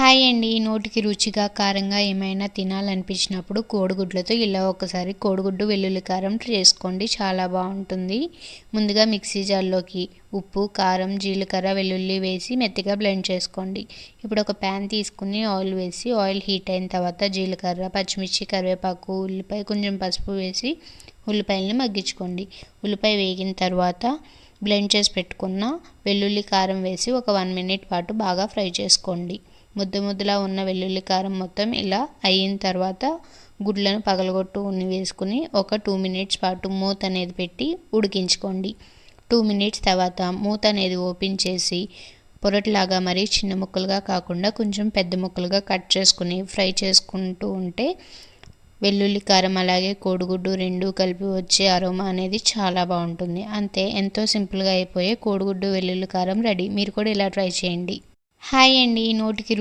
Hi అండి. నోటికి రుచిగా కారంగా ఏమైనా తినాలనిపించినప్పుడు కోడిగుడ్లతో ఇలా ఒకసారి కోడిగుడ్డు వెల్లుల్లి కారం చేసుకోండి. చాలా బాగుంటుంది. ముందుగా మిక్సీ జార్లోకి ఉప్పు కారం జీలకర్ర వెల్లుల్లి వేసి మెత్తగా బ్లెండ్ చేసుకోండి. ఇప్పుడు ఒక ప్యాన్ తీసుకుని ఆయిల్ వేసి ఆయిల్ హీట్ అయిన తర్వాత జీలకర్ర పచ్చిమిర్చి కరివేపాకు ఉల్లిపాయ కొంచెం పసుపు వేసి ఉల్లిపాయలను మగ్గించుకోండి. ఉల్లిపాయ వేగిన తర్వాత బ్లెండ్ చేసి పెట్టుకున్న వెల్లుల్లి కారం వేసి ఒక వన్ మినిట్ పాటు బాగా ఫ్రై చేసుకోండి. ముద్ద ముద్దలా ఉన్న వెల్లుల్లి కారం మొత్తం ఇలా అయిన తర్వాత గుడ్లను పగలగొట్టు ఉన్ని వేసుకుని ఒక టూ మినిట్స్ పాటు మూత అనేది పెట్టి ఉడికించుకోండి. టూ మినిట్స్ తర్వాత మూత అనేది ఓపెన్ చేసి పొరట్లాగా మరీ చిన్న ముక్కలుగా కాకుండా కొంచెం పెద్ద ముక్కలుగా కట్ చేసుకుని ఫ్రై చేసుకుంటూ ఉంటే వెల్లుల్లి కారం అలాగే కోడిగుడ్డు రెండు కలిపి వచ్చే అరోమా అనేది చాలా బాగుంటుంది. అంతే ఎంతో సింపుల్గా అయిపోయే కోడిగుడ్డు వెల్లుల్లి కారం రెడీ. మీరు కూడా ఇలా ట్రై చేయండి. హాయ్ అండి నోటికి